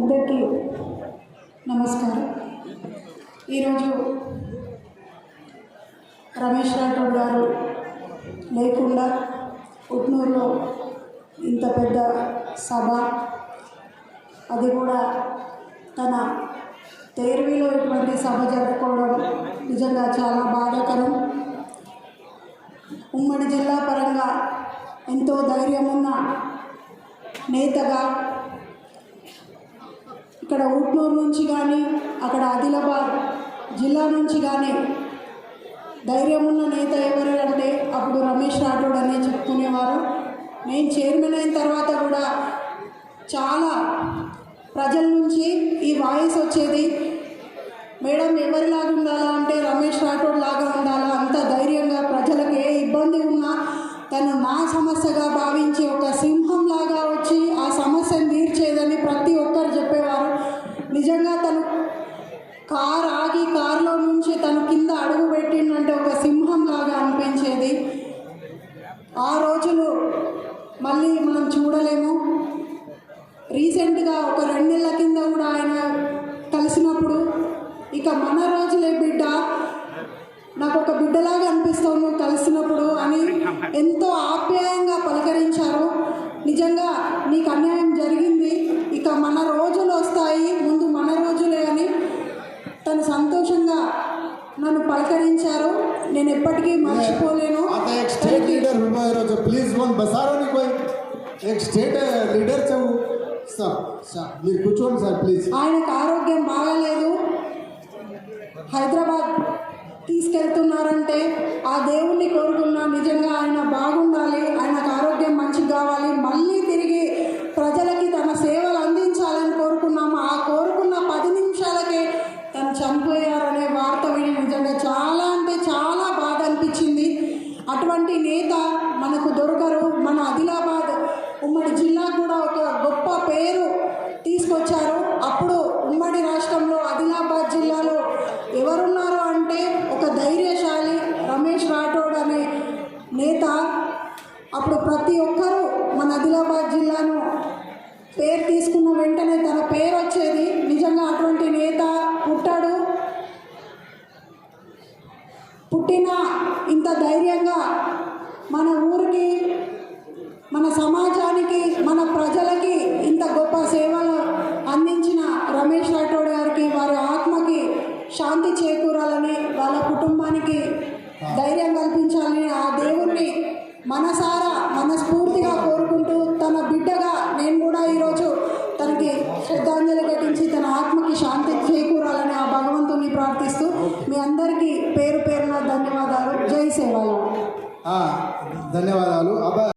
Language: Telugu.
అందరికీ నమస్కారం. ఈరోజు రమేష్ రాఠోడ్ గారు లేకుండా ఉట్నూరులో ఇంత పెద్ద సభ అది కూడా తన తేరువిలో ఇటువంటి సభ జరుపుకోవడం నిజంగా చాలా బాధాకరం. ఉమ్మడి జిల్లా పరంగా ఎంతో ధైర్యం ఉన్న నేతగా ఇక్కడ ఊట్నూరు నుంచి కానీ అక్కడ ఆదిలాబాద్ జిల్లా నుంచి కానీ ధైర్యం ఉన్న నేత ఎవరు అంటే అప్పుడు రమేష్ రాఠోడ్ అనే చెప్పుకునేవారు నేను చైర్మన్ అయిన తర్వాత కూడా చాలా ప్రజల నుంచి ఈ వాయిస్ వచ్చేది మేడం ఎవరిలాగా ఉండాలా అంటే రమేష్ రాఠోడ్ లాగా ఉండాలా? అంత ధైర్యంగా ప్రజలకు ఏ ఇబ్బంది ఉన్నా తను నా సమస్యగా భావించి ఒక సింహం లాగా వచ్చి ఆ సమస్యను తీర్చేదని ప్రతి ఒక్క నిజంగా తను కార్ ఆగి కారులో నుంచి తను కింద అడుగు పెట్టిందంటే ఒక సింహం లాగా అనిపించేది. ఆ రోజులు మళ్ళీ మనం చూడలేము. రీసెంట్గా ఒక రెండేళ్ళ కింద కూడా ఆయన కలిసినప్పుడు ఇక మన రోజులే బిడ్డ నాకు ఒక బిడ్డలాగా అనిపిస్తావు నువ్వు కలిసినప్పుడు అని ఎంతో ఆప్యాయంగా పలకరించారు. నిజంగా నీకు అన్యాయం జరిగింది. ఇక మన రోజులు వస్తాయి ముందు మన రోజులే అని తను సంతోషంగా నన్ను పలకరించారో. నేను ఎప్పటికీ మర్చిపోలేను. State leader Hrudayaraju please one బసారోని state leader sir మీరు కూర్చోండి సార్ ప్లీజ్. ఆయనకు ఆరోగ్యం బాగాలేదు. ఉమ్మడి జిల్లా కూడా ఒక గొప్ప పేరు తీసుకొచ్చారు. అప్పుడు ఉమ్మడి రాష్ట్రంలో ఆదిలాబాద్ జిల్లాలో ఎవరున్నారు అంటే ఒక ధైర్యశాలి రమేష్ రాఠోడ్ అనే నేత. అప్పుడు ప్రతి ఒక్కరూ మన ఆదిలాబాద్ జిల్లాను పేరు తీసుకున్న వెంటనే తన పేరు వచ్చేది నిజంగా అటువంటి నేత పుట్టాడు. పుట్టిన ఇంత ధైర్యంగా మన ఊరికి మన సమాజం ప్రజలకి ఇంత గొప్ప సేవలు అందించిన రమేష్ రాఠోడ్ గారికి వారి ఆత్మకి శాంతి చేకూరాలని వాళ్ళ కుటుంబానికి ధైర్యం కల్పించాలని ఆ దేవుణ్ణి మనసారా మనస్ఫూర్తిగా కోరుకుంటూ తన బిడ్డగా నేను కూడా ఈరోజు తనకి శ్రద్ధాంజలి ఘటించి తన ఆత్మకి శాంతి చేకూరాలని ఆ భగవంతుని ప్రార్థిస్తూ మీ అందరికీ పేరు పేరున ధన్యవాదాలు. జై సేవాలు ధన్యవాదాలు. అబ్బా